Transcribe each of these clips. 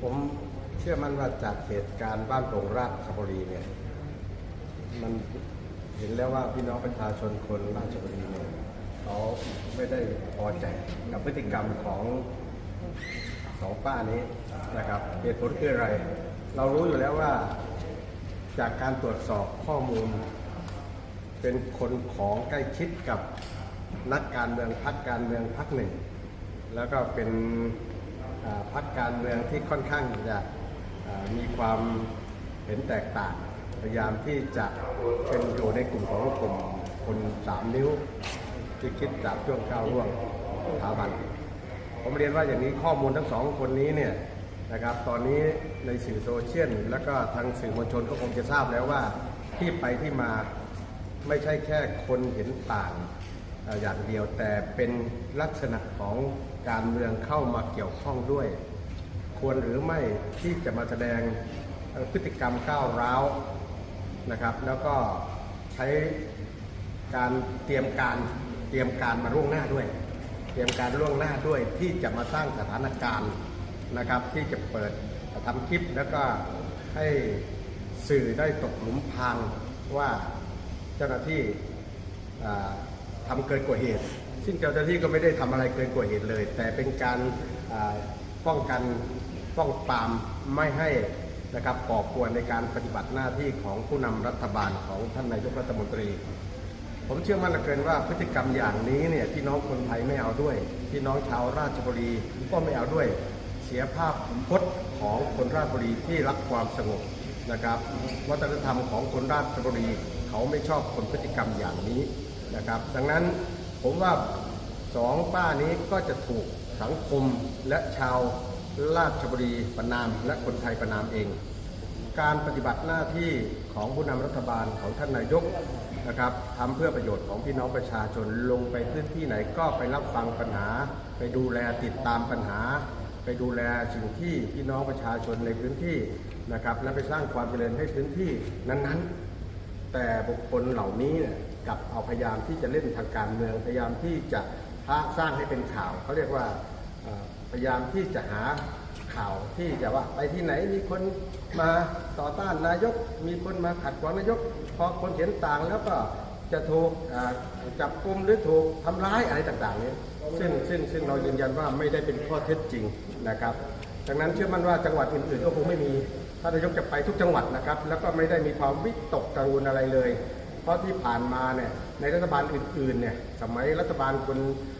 ผมเชื่อมั่นว่าจากเหตุการณ์บ้านโป่งราชบุรีเนี่ย มันเห็นแล้วว่าพี่น้องประชาชนคนราชบุรีเนี่ยเขาไม่ได้พอใจกับพฤติกรรมของสองป้านี้นะครับเหตุผลคืออะไร เรารู้อยู่แล้วว่าจากการตรวจสอบข้อมูล เป็นคนของใกล้ชิดกับนักการเมืองพักการเมืองพักหนึ่ง แล้วก็เป็น พักการเมืองที่ค่อนข้างจะมีความเห็นแตกต่างพยายามที่จะเป็นอยู่ในกลุ่มของกลุ่มคนสามนิ้ว ที่คิดจากช่วงก้าวร่วงสถาบัน ผมเรียนว่าอย่างนี้ข้อมูลทั้งสองคนนี้เนี่ยนะครับตอนนี้ในสื่อโซเชียลแล้วก็ทางสื่อมวลชนก็คงจะทราบแล้วว่าที่ไปที่มาไม่ใช่แค่คนเห็นต่าง อย่างเดียวแต่เป็นลักษณะของการเมืองเข้ามาเกี่ยวข้องด้วย ควรหรือไม่ที่จะมาแสดงพฤติกรรมก้าวร้าวนะครับ แล้วก็ใช้การเตรียมการเตรียมการมาล่วงหน้าด้วย เตรียมการล่วงหน้าด้วยที่จะมาสร้างสถานการณ์นะครับ ที่จะเปิดทำคลิปแล้วก็ให้สื่อได้ตกหลุมพรางว่าเจ้าหน้าที่ อ่าทำเกินกว่าเหตุ ซึ่งเจ้าหน้าที่ก็ไม่ได้ทำอะไรเกินกว่าเหตุเลย แต่เป็นการป้องกันป้องปรามไม่ให้นะครับก่อกวนในการปฏิบัติหน้าที่ของผู้นำรัฐบาลของท่านนายกรัฐมนตรี ผมเชื่อมั่นเหลือเกินว่าพฤติกรรมอย่างนี้เนี่ยพี่น้องคนไทยไม่เอาด้วย พี่น้องชาวราชบุรีก็ไม่เอาด้วย เสียภาพพจน์ของคนราชบุรีที่รักความสงบนะครับ วัฒนธรรมของคนราชบุรีเขาไม่ชอบคนพฤติกรรมอย่างนี้ นะครับ ดังนั้นผมว่าสองป้านี้ก็จะถูกสังคมและชาวราชบุรีประนามและคนไทยประนามเอง การปฏิบัติหน้าที่ของผู้นำรัฐบาลของท่านนายกนะครับทำเพื่อประโยชน์ของพี่น้องประชาชนลงไปพื้นที่ไหนก็ไปรับฟังปัญหา ไปดูแลติดตามปัญหา ไปดูแลสิ่งที่พี่น้องประชาชนในพื้นที่นะครับ และไปสร้างความเจริญให้พื้นที่นั้นๆ แต่บุคคลเหล่านี้เนี่ย กับเอาพยายามที่จะเล่นทางการเมือง พยายามที่จะสร้างให้เป็นข่าวเขาเรียกว่าพยายามที่จะหาข่าวที่จะว่าไปที่ไหนมีคนมาต่อต้านนายก มีคนมาขัดขวางนายก พอคนเห็นต่างแล้วก็จะถูกจับกลุ่มหรือถูกทำร้ายอะไรต่างๆนี้ซึ่งซึ่งซึ่งเรายืนยันว่าไม่ได้เป็นข้อเท็จจริงนะครับดังนั้นเชื่อมั่นว่าจังหวัดอื่นๆก็คงไม่มีท่านนายกจะไปทุกจังหวัดนะครับ แล้วก็ไม่ได้มีความวิตกกังวลอะไรเลย เพราะที่ผ่านมาเนี่ยในรัฐบาลอื่นๆเนี่ยสมัยรัฐบาลคุณ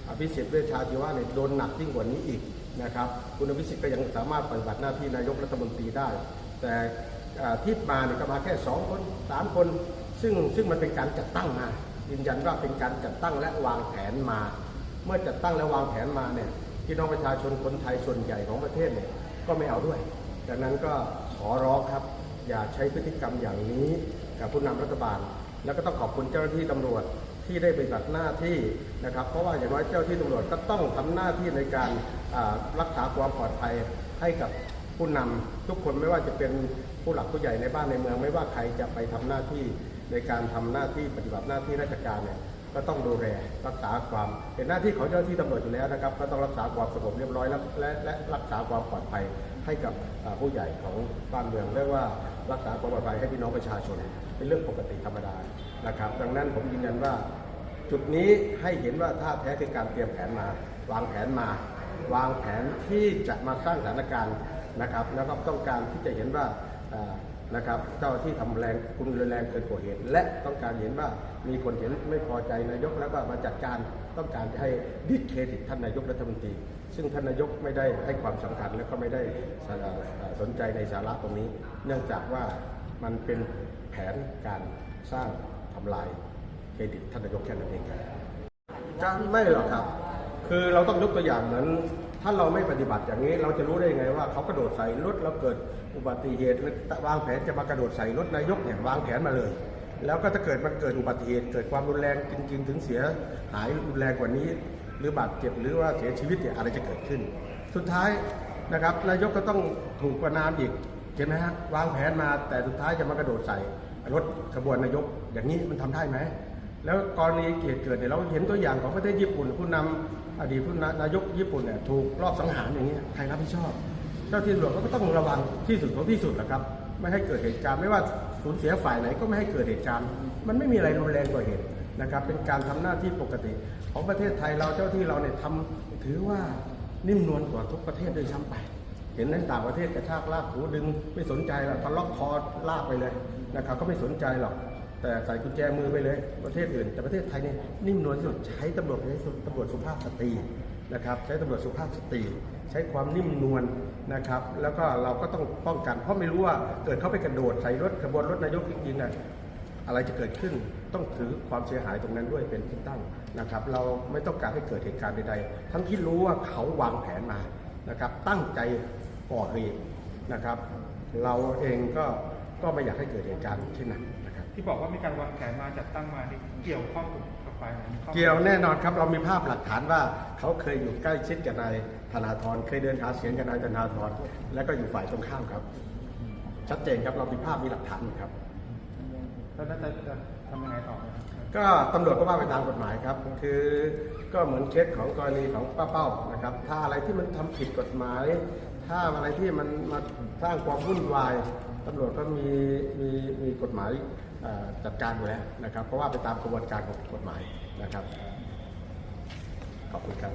อภิสิทธิ์เวชชาชีวะเนี่ยโดนหนักยิ่งกว่านี้อีกนะครับคุณอภิสิทธิ์ก็ยังสามารถปฏิบัติหน้าที่นายกรัฐมนตรีได้ แต่ที่มาเนี่ยก็มาแค่สองคนสามคน ซึ่งซึ่งมันเป็นการจัดตั้งมายืนยันว่าเป็นการจัดตั้งและวางแผนมา เมื่อจัดตั้งและวางแผนมาเนี่ยพี่น้องประชาชนคนไทยส่วนใหญ่ของประเทศเนี่ยก็ไม่เอาด้วยดังนั้นก็ขอร้องครับ อย่าใช้พฤติกรรมอย่างนี้กับผู้นำรัฐบาล แล้วก็ต้องขอบคุณเจ้าหน้าที่ตำรวจที่ได้ปฏิบัติหน้าที่นะครับ เพราะว่าอย่างน้อยเจ้าหน้าที่ตำรวจก็ต้องทำหน้าที่ในการรักษาความปลอดภัยให้กับผู้นำทุกคนไม่ว่าจะเป็นผู้หลักผู้ใหญ่ในบ้านในเมือง ไม่ว่าใครจะไปทำหน้าที่ในการทำหน้าที่ปฏิบัติหน้าที่ราชการเนี่ยก็ต้องดูแลรักษาความเป็นหน้าที่ของเจ้าหน้าที่ตำรวจอยู่แล้วนะครับ ก็ต้องรักษาความสงบเรียบร้อยและและรักษาความปลอดภัยให้กับผู้ใหญ่ของบ้านเมืองเรียกว่า รักษาความปลอดภัยให้พี่น้องประชาชน เป็นเรื่องปกติธรรมดานะครับ ดังนั้นผมยืนยันว่า จุดนี้ให้เห็นว่าท่าแท้คือการเตรียมแผนมา วางแผนมา วางแผนที่จะมาสร้างสถานการณ์นะครับ แล้วก็ต้องการที่จะเห็นว่านะครับเจ้าที่ทำแรงคุณรุนแรงเกินกว่าเหตุ และต้องการเห็นว่ามีคนเห็นไม่พอใจนายกแล้วก็มาจัดการต้องการจะให้ดิสเครดิตท่านนายกรัฐมนตรี ซึ่งท่านนายกไม่ได้ให้ความสำคัญและก็ไม่ได้สนใจในสาระตรงนี้ เนื่องจากว่ามันเป็นแผนการสร้างทำลายเครดิตท่านนายกแค่นั้นเองครับไม่หรอกครับ คือเราต้องยกตัวอย่างเหมือนถ้าเราไม่ปฏิบัติอย่างนี้ เราจะรู้ได้ยังไงว่าเขากระโดดใส่รถแล้วเกิดอุบัติเหตุวางแผนจะมากระโดดใส่รถนายกเนี่ยวางแผนมาเลย แล้วก็ถ้าเกิดมันเกิดอุบัติเหตุเกิดความรุนแรงจริงๆ ถึงเสียหายรุนแรงกว่านี้ หรือบาดเจ็บหรือว่าเสียชีวิตเนี่ยอะไรจะเกิดขึ้น สุดท้ายนะครับนายกก็ต้องถูกประนามอีกเห็นไหมฮะวางแผนมาแต่สุดท้ายจะมากระโดดใส่รถขบวนนายกอย่างนี้มันทำได้ไหมแล้วกรณีเกิดเกิดเนี่ยเราเห็นตัวอย่างของประเทศญี่ปุ่น ผู้นำอดีตผู้นายกญี่ปุ่นเนี่ยถูกรอบสังหารอย่างเงี้ใครรับผิดชอบ เจ้าที่ตำรวจก็ต้องระวังที่สุดของที่สุดแหละครับ ไม่ให้เกิดเหตุการณ์ไม่ว่าสูญเสียฝ่ายไหนก็ไม่ให้เกิดเหตุการณ์ มันไม่มีอะไรรุนแรงกว่าเหตุ นะครับเป็นการทำหน้าที่ปกติ ของประเทศไทยเราเจ้าที่เราเนี่ยทำถือว่านิ่มนวลกว่าทุกประเทศด้วยซ้ำไป เห็นในต่างประเทศกระชากลากถูดึงไม่สนใจหรอกทะล็อกคอลากไปเลยนะครับก็ไม่สนใจหรอกแต่ใส่กุญแจมือไปเลยประเทศอื่น แต่ประเทศไทยเนี่ยนิ่มนวลที่สุดใช้ตำรวจใช้ตำรวจสุภาพสตรีนะครับใช้ตำรวจสุภาพสตรีใช้ความนิ่มนวลนะครับ แล้วก็เราก็ต้องป้องกันเพราะไม่รู้ว่าเกิดเขาไปกระโดดใส่รถขบวนรถนายกจริงๆน่ะอะไรจะเกิดขึ้น ต้องถือความเสียหายตรงนั้นด้วยเป็นที่ตั้งนะครับ เราไม่ต้องการให้เกิดเหตุการณ์ใดๆ ทั้งที่รู้ว่าเขาวางแผนมานะครับ ตั้งใจก่อเหตุนะครับ เราเองก็ก็ไม่อยากให้เกิดเหตุการณ์เช่นนั้นนะครับ ที่บอกว่ามีการวางแผนมาจัดตั้งมานี่เกี่ยวข้องกับฝ่ายไหนมีข้อเกี่ยวแน่นอนครับเรามีภาพหลักฐานว่าเขาเคยอยู่ใกล้ชิดกับนายธนาธรเคยเดินหาเสียงกับนายธนาธรและก็อยู่ฝ่ายตรงข้ามครับ ชัดเจนครับเรามีภาพมีหลักฐานหมดครับ แล้วน่าจะจะ ทำยังไงต่อครับก็ตำรวจก็ว่าไปตามกฎหมายครับคือก็เหมือนเคสของกรณีของป้าเป้านะครับ ถ้าอะไรที่มันทำผิดกฎหมาย ถ้าอะไรที่มันมาสร้างความวุ่นวายตำรวจก็มีมีมีกฎหมายจัดการอยู่แล้วนะครับ เพราะว่าไปตามกระบวนการของกฎหมายนะครับ ขอบคุณครับ